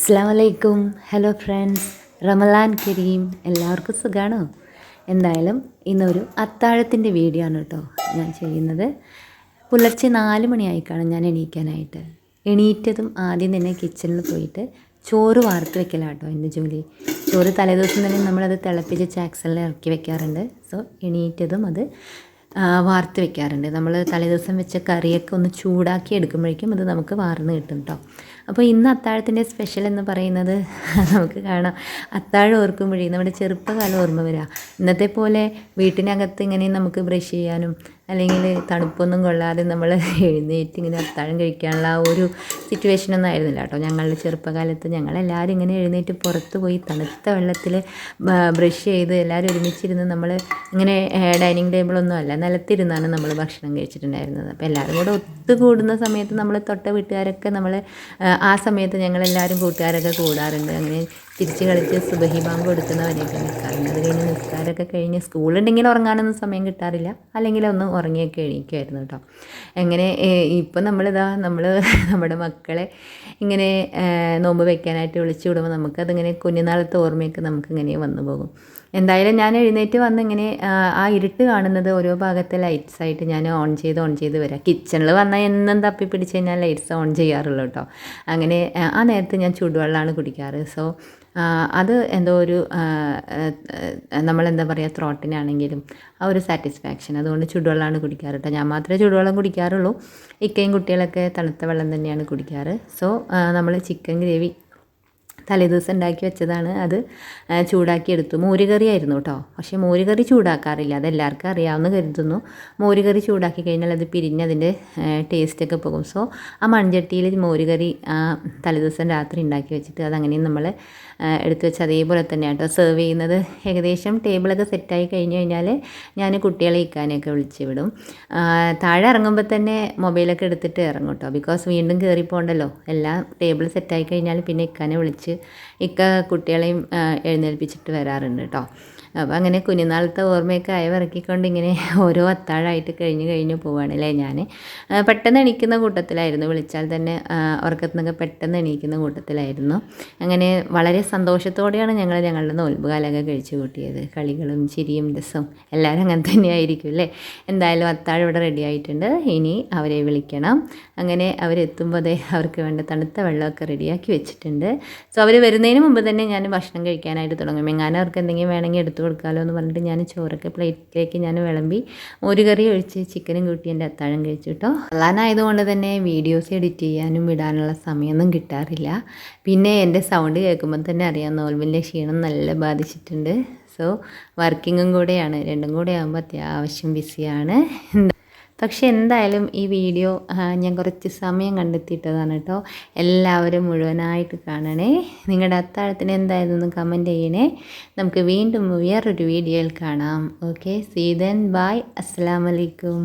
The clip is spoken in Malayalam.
അസ്സാമലൈക്കും ഹലോ ഫ്രണ്ട്സ് റമലാൻ കരീം. എല്ലാവർക്കും സുഖമാണോ എന്തായാലും ഇന്നൊരു അത്താഴത്തിന്റെ വീഡിയോ ആണ് കേട്ടോ ഞാൻ ചെയ്യുന്നത്. പുലർച്ചെ നാല് മണിയായിക്കാണ് ഞാൻ എണീക്കാനായിട്ട്. എണീറ്റതും ആദ്യം തന്നെ കിച്ചണിൽ പോയിട്ട് ചോറ് വാർത്ത് വെക്കലാണ് കേട്ടോ എന്റെ ജോലി. ചോറ് തലേദിവസം തന്നെ നമ്മളത് തിളപ്പിച്ച് ചാക്സലിൽ ഇറക്കി വെക്കാറുണ്ട്. സോ എണീറ്റതും അത് വാർത്ത് വെക്കാറുണ്ട്. നമ്മൾ തലേദിവസം വെച്ച കറിയൊക്കെ ഒന്ന് ചൂടാക്കി എടുക്കുമ്പോഴേക്കും അത് നമുക്ക് വാർന്ന് കിട്ടും കേട്ടോ അപ്പോൾ ഇന്ന് അത്താഴത്തിന്റെ സ്പെഷ്യൽ എന്ന് പറയുന്നത് നമുക്ക് കാണാം. അത്താഴം ഓർക്കുമ്പോഴേ നമ്മുടെ ചെറുപ്പകാലം ഓർമ്മ വരിക ഇന്നത്തെ പോലെ വീട്ടിനകത്ത് ഇങ്ങനെ നമുക്ക് ബ്രഷ് ചെയ്യാനും അല്ലെങ്കിൽ തണുപ്പൊന്നും കൊള്ളാതെ നമ്മൾ എഴുന്നേറ്റ് ഇങ്ങനെ അത്താഴം കഴിക്കാനുള്ള ആ ഒരു സിറ്റുവേഷൻ ഒന്നും ആയിരുന്നില്ല കേട്ടോ. ഞങ്ങളുടെ ചെറുപ്പകാലത്ത് ഞങ്ങളെല്ലാവരും ഇങ്ങനെ എഴുന്നേറ്റ് പുറത്ത് പോയി തണുത്ത വെള്ളത്തിൽ ബ്രഷ് ചെയ്ത് എല്ലാവരും ഒരുമിച്ചിരുന്ന് നമ്മൾ ഇങ്ങനെ ഡൈനിങ് ടേബിളൊന്നും അല്ല നിലത്തിരുന്നാണ് നമ്മൾ ഭക്ഷണം കഴിച്ചിട്ടുണ്ടായിരുന്നത്. അപ്പോൾ എല്ലാവരും കൂടെ ഒത്തുകൂടുന്ന സമയത്ത് നമ്മൾ തൊട്ട വീട്ടുകാരൊക്കെ നമ്മൾ ആ സമയത്ത് ഞങ്ങളെല്ലാവരും കൂട്ടുകാരൊക്കെ കൂടാറുണ്ട്. അങ്ങനെ തിരിച്ച് കളിച്ച് സുബഹി ബാങ്ക് കൊടുക്കുന്നവരെയൊക്കെ നിൽക്കാറുണ്ട്. അത് കഴിഞ്ഞ് നിസ്കാരമൊക്കെ കഴിഞ്ഞ് സ്കൂളുണ്ടെങ്കിൽ ഉറങ്ങാനൊന്നും സമയം കിട്ടാറില്ല. അല്ലെങ്കിൽ ഒന്ന് ഉറങ്ങിയൊക്കെ എണീക്കുമായിരുന്നു കേട്ടോ. എങ്ങനെ ഇപ്പം നമ്മളിതാ നമ്മൾ നമ്മുടെ മക്കളെ ഇങ്ങനെ നോമ്പ് വയ്ക്കാനായിട്ട് വിളിച്ചു വിടുമ്പോൾ നമുക്കതിങ്ങനെ കുഞ്ഞുനാളത്തെ ഓർമ്മയൊക്കെ നമുക്കിങ്ങനെ വന്നു പോകും. എന്തായാലും ഞാൻ എഴുന്നേറ്റ് വന്ന് ഇങ്ങനെ ആ, ഇരുട്ട് കാണുന്നത് ഓരോ ഭാഗത്തെ ലൈറ്റ്സ് ആയിട്ട് ഞാൻ ഓൺ ചെയ്ത് ഓൺ ചെയ്ത് വരാം. കിച്ചണിൽ വന്നാൽ എന്നും തപ്പി പിടിച്ച് കഴിഞ്ഞാൽ ലൈറ്റ്സ് ഓൺ ചെയ്യാറുള്ളൂ കേട്ടോ. അങ്ങനെ ആ, നേരത്ത് ഞാൻ ചൂടുവെള്ളമാണ് കുടിക്കാറ്. സോ അത് എന്തോ ഒരു നമ്മളെന്താ പറയുക ത്രോട്ടിനാണെങ്കിലും ആ ഒരു സാറ്റിസ്ഫാക്ഷൻ. അതുകൊണ്ട് ചൂടുവെള്ളമാണ് കുടിക്കാറ് കേട്ടോ ഞാൻ മാത്രമേ ചൂടുവെള്ളം കുടിക്കാറുള്ളൂ. ഇക്കയും കുട്ടികളൊക്കെ തണുത്ത വെള്ളം തന്നെയാണ് കുടിക്കാറ്. സോ നമ്മൾ ചിക്കൻ ഗ്രേവി തലേദിവസം ഉണ്ടാക്കി വെച്ചതാണ്. അത് ചൂടാക്കിയെടുത്തു. മോരുകറി ആയിരുന്നു കേട്ടോ പക്ഷേ മോരുകറി ചൂടാക്കാറില്ല. അതെല്ലാവർക്കും അറിയാവുന്ന കരുതുന്നു. മോരുകറി ചൂടാക്കി കഴിഞ്ഞാൽ അത് പിരിഞ്ഞ് അതിന്റെ ടേസ്റ്റൊക്കെ പോകും. സോ ആ മൺചട്ടിയിൽ മോരുകറി തലേദിവസം രാത്രി ഉണ്ടാക്കി വെച്ചിട്ട് അതങ്ങനെ നമ്മൾ എടുത്തു വെച്ച് അതേപോലെ തന്നെ കേട്ടോ സെർവ് ചെയ്യുന്നത് ഏകദേശം ടേബിളൊക്കെ സെറ്റായി കഴിഞ്ഞ് കഴിഞ്ഞാൽ ഞാൻ കുട്ടികളെ ഇക്കാനെയൊക്കെ വിളിച്ച് വിടും. താഴെ ഇറങ്ങുമ്പോൾ തന്നെ മൊബൈലൊക്കെ എടുത്തിട്ട് ഇറങ്ങും കേട്ടോ ബിക്കോസ് വീണ്ടും കയറി പോകണ്ടല്ലോ എല്ലാം ടേബിൾ സെറ്റായി കഴിഞ്ഞാൽ പിന്നെ ഇക്കാനെ വിളിച്ച് ഇക്ക കുട്ടികളെയും എഴുന്നേൽപ്പിച്ചിട്ട് വരാറുണ്ട് കേട്ടോ അപ്പോൾ അങ്ങനെ കുഞ്ഞുനാളത്തെ ഓർമ്മയൊക്കെ അയവിറക്കിക്കൊണ്ട് ഇങ്ങനെ ഓരോ അത്താഴമായിട്ട് കഴിഞ്ഞ് കഴിഞ്ഞ് പോവുകയാണല്ലേ ഞാൻ പെട്ടെന്ന് എണീക്കുന്ന കൂട്ടത്തിലായിരുന്നു. വിളിച്ചാൽ തന്നെ ഉറക്കത്തിൽ നിന്നൊക്കെ പെട്ടെന്ന് എണീക്കുന്ന കൂട്ടത്തിലായിരുന്നു. അങ്ങനെ വളരെ സന്തോഷത്തോടെയാണ് ഞങ്ങൾ ഞങ്ങളുടെ നോൽമ്പ് കാലമൊക്കെ കഴിച്ചു കൂട്ടിയത്. കളികളും ചിരിയും രസവും എല്ലാവരും അങ്ങനെ തന്നെയായിരിക്കും അല്ലേ? എന്തായാലും അത്താഴം ഇവിടെ റെഡി ആയിട്ടുണ്ട്. ഇനി അവരെ വിളിക്കണം. അങ്ങനെ അവരെത്തുമ്പോൾ അതേ അവർക്ക് വേണ്ട തണുത്ത വെള്ളമൊക്കെ റെഡിയാക്കി വെച്ചിട്ടുണ്ട്. സോ അവർ വരുന്നതിന് മുമ്പ് തന്നെ ഞാൻ ഭക്ഷണം കഴിക്കാനായിട്ട് തുടങ്ങും. എങ്ങാനും അവർക്ക് എന്തെങ്കിലും വേണമെങ്കിൽ എടുത്തു കൊടുക്കാമല്ലോ എന്ന് പറഞ്ഞിട്ട് ഞാൻ ചോറൊക്കെ പ്ലേറ്റിലേക്ക് ഞാൻ വിളമ്പി ഒരു കറി ഒഴിച്ച് ചിക്കനും കൂട്ടി എന്റെ അത്താഴം കഴിച്ചു കേട്ടോ. അല്ലാനായതുകൊണ്ട് തന്നെ വീഡിയോസ് എഡിറ്റ് ചെയ്യാനും വിടാനുള്ള സമയമൊന്നും കിട്ടാറില്ല. പിന്നെ എന്റെ സൗണ്ട് കേൾക്കുമ്പോൾ തന്നെ അറിയാം നോൽവിന്റെ ക്ഷീണം നല്ല ബാധിച്ചിട്ടുണ്ട്. സോ വർക്കിങ്ങും കൂടെയാണ്. രണ്ടും കൂടെ ആകുമ്പോൾ അത്യാവശ്യം ബിസിയാണ് പക്ഷെ എന്തായാലും ഈ വീഡിയോ ഞാൻ കുറച്ച് സമയം കണ്ടെത്തിയിട്ടതാണ് കേട്ടോ. എല്ലാവരും മുഴുവനായിട്ട് കാണണേ. നിങ്ങളുടെ അത്താഴത്തിന് എന്തായിരുന്നു കമന്റ് ചെയ്യണേ? നമുക്ക് വീണ്ടും വേറൊരു വീഡിയോയിൽ കാണാം. ഓക്കെ സീതൻ ബായ് അസ്സാം വലൈക്കും